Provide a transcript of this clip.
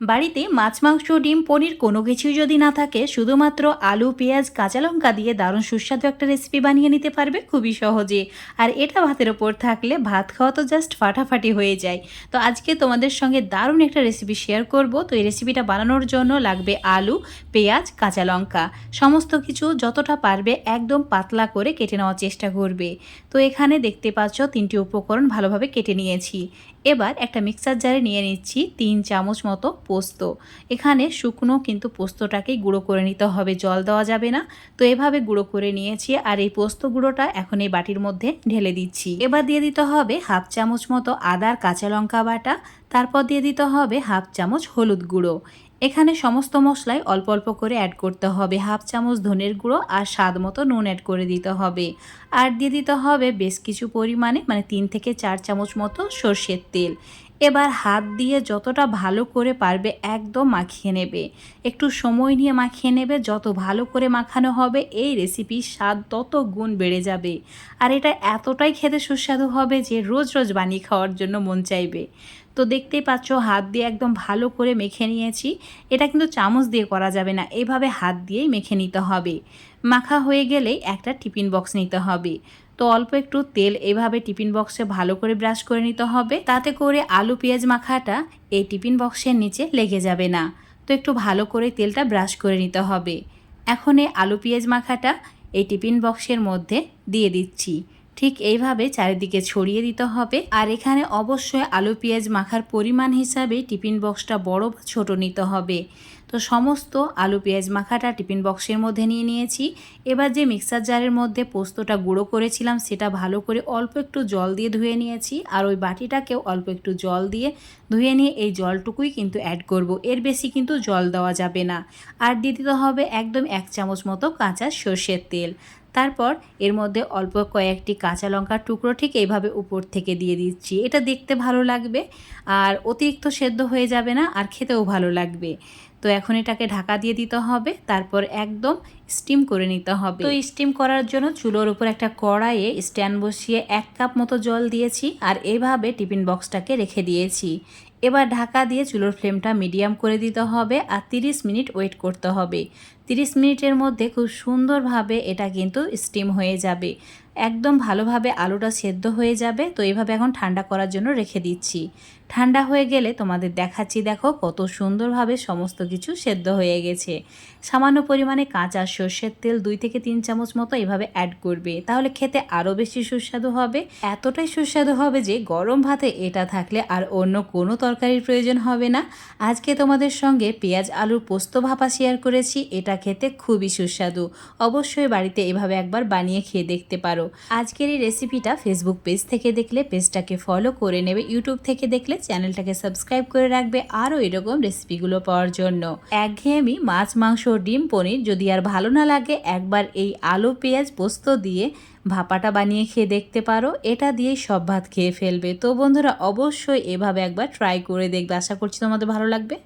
বাড়িতে মাছ, মাংস, ডিম, পনির কোনো কিছুই যদি না থাকে, শুধুমাত্র আলু, পেঁয়াজ, কাঁচা লঙ্কা দিয়ে দারুণ সুস্বাদু একটা রেসিপি বানিয়ে নিতে পারবে খুবই সহজে। আর এটা ভাতের ওপর থাকলে ভাত খাওয়া তো জাস্ট ফাটাফাটি হয়ে যায়। তো আজকে তোমাদের সঙ্গে দারুণ একটা রেসিপি শেয়ার করব। তো এই রেসিপিটা বানানোর জন্য লাগবে আলু, পেঁয়াজ, কাঁচা লঙ্কা। সমস্ত কিছু যতটা পারবে একদম পাতলা করে কেটে নেওয়ার চেষ্টা করবে। তো এখানে দেখতে পাচ্ছ তিনটি উপকরণ ভালোভাবে কেটে নিয়েছি। এবার একটা মিক্সার জারে নিয়ে নিচ্ছি তিন চামচ মতো পোস্ত। এখানে শুকনো কিন্তু পোস্তটাকে গুঁড়ো করে নিতে হবে, জল দেওয়া যাবে না। তো এভাবে গুঁড়ো করে নিয়েছি আর এই পোস্ত গুঁড়োটা এখন এই বাটির মধ্যে ঢেলে দিচ্ছি। এবার দিয়ে দিতে হবে হাফ চামচ মতো আদার কাঁচা লঙ্কা বাটা। তারপর দিয়ে দিতে হবে হাফ চামচ হলুদ গুঁড়ো। এখানে সমস্ত মশলাই অল্প অল্প করে অ্যাড করতে হবে। হাফ চামচ ধনের গুঁড়ো আর স্বাদ মতো নুন অ্যাড করে দিতে হবে। আর দিয়ে দিতে হবে বেশ কিছু পরিমাণে মানে তিন থেকে চার চামচ মতো সর্ষের তেল। এবার হাত দিয়ে যতটা ভালো করে পারবে একদম মাখিয়ে নেবে। একটু সময় নিয়ে মাখিয়ে নেবে, যত ভালো করে মাখানো হবে এই রেসিপির স্বাদ তত গুণ বেড়ে যাবে। আর এটা এতটাই খেতে সুস্বাদু হবে যে রোজ রোজ বানিয়ে খাওয়ার জন্য মন চাইবে। তো দেখতেই পাচ্ছ হাত দিয়ে একদম ভালো করে মেখে নিয়েছি। এটা কিন্তু চামচ দিয়ে করা যাবে না, এভাবে হাত দিয়েই মেখে নিতে হবে। মাখা হয়ে গেলেই একটা টিফিন বক্স নিতে হবে। তো অল্প একটু তেল এভাবে টিফিন বক্সে ভালো করে ব্রাশ করে নিতে হবে। তাতে করে আলু পেঁয়াজ মাখাটা এই টিফিন বক্সের নিচে লেগে যাবে না। তো একটু ভালো করে তেলটা ব্রাশ করে নিতে হবে। এখন এই আলু পেঁয়াজ মাখাটা এই টিফিন বক্সের মধ্যে দিয়ে দিচ্ছি। ঠিক এইভাবে চারিদিকে ছড়িয়ে দিতে হবে। আর এখানে অবশ্যই আলু, পেঁয়াজ মাখার পরিমাণ হিসাবে টিফিন বক্সটা বড় বা ছোটো নিতে হবে। তো সমস্ত আলু, পেঁয়াজ মাখাটা টিফিন বক্সের মধ্যে নিয়ে নিয়েছি। এবার যে মিক্সার জারের মধ্যে পোস্তটা গুঁড়ো করেছিলাম, সেটা ভালো করে অল্প একটু জল দিয়ে ধুয়ে নিয়েছি। আর ওই বাটিটাকেও অল্প একটু জল দিয়ে ধুয়ে নিয়ে এই জলটুকুই কিন্তু অ্যাড করব। এর বেশি কিন্তু জল দেওয়া যাবে না। আর দিয়ে দিতে হবে একদম এক চামচ মতো কাঁচা সর্ষের তেল। তারপর এর মধ্যে অল্প কয়েকটি কাঁচা লঙ্কার টুকরো ঠিক এইভাবে উপর থেকে দিয়ে দিচ্ছি। এটা দেখতে ভালো লাগবে আর অতিরিক্ত সেদ্ধ হয়ে যাবে না আর খেতেও ভালো লাগবে। তো এখন এটাকে ঢাকা দিয়ে দিতে হবে, তারপর একদম স্টিম করে নিতে হবে। তো স্টিম করার জন্য চুলোর উপর একটা কড়াইয়ে স্ট্যান্ড বসিয়ে এক কাপ মতো জল দিয়েছি আর এভাবে টিফিন বক্সটাকে রেখে দিয়েছি। এবার ঢাকা দিয়ে চুলোর ফ্লেমটা মিডিয়াম করে দিতে হবে আর 30 মিনিট ওয়েট করতে হবে। 30 মিনিটের মধ্যে খুব সুন্দরভাবে এটা কিন্তু স্টিম হয়ে যাবে। একদম ভালোভাবে আলুটা সেদ্ধ হয়ে যাবে, তো এভাবে এখন ঠান্ডা করার জন্য রেখে দিচ্ছি। ঠান্ডা হয়ে গেলে তোমাদের দেখাচ্ছি দেখো কত সুন্দরভাবে সমস্ত কিছু সেদ্ধ হয়ে গেছে। সামান্য পরিমাণে কাঁচা সর্ষের তেল দুই থেকে তিন চামচ মতো এভাবে অ্যাড করবে। তাহলে খেতে আরও বেশি সুস্বাদু হবে। এতটাই সুস্বাদু হবে যে গরম ভাতে এটা থাকলে আর অন্য কোনো তরকারির প্রয়োজন হবে না। আজকে তোমাদের সঙ্গে পেঁয়াজ আলুর পোস্ত ভাপা শেয়ার করেছি। এটা খেতে খুবই সুস্বাদু। অবশ্যই বাড়িতে এভাবে একবার বানিয়ে খেয়ে দেখতে পারো। আজকের এই রেসিপিটা ফেসবুক পেজ থেকে দেখলে পেজটাকে ফলো করে নেবে। ইউটিউব থেকে দেখলে চ্যানেলটাকে সাবস্ক্রাইব করে রাখবে আরও এরকম রেসিপিগুলো পাওয়ার জন্য। একঘেয়েমি মাছ, মাংস, ডিম, পনির যদি আর ভালো না লাগে, একবার এই আলু, পেঁয়াজ, পোস্ত দিয়ে ভাপাটা বানিয়ে খেয়ে দেখতে পারো। এটা দিয়ে সব ভাত খেয়ে ফেলবে। তো বন্ধুরা, অবশ্যই এভাবে একবার ট্রাই করে দেখবে। আশা করছি তোমাদের ভালো লাগবে।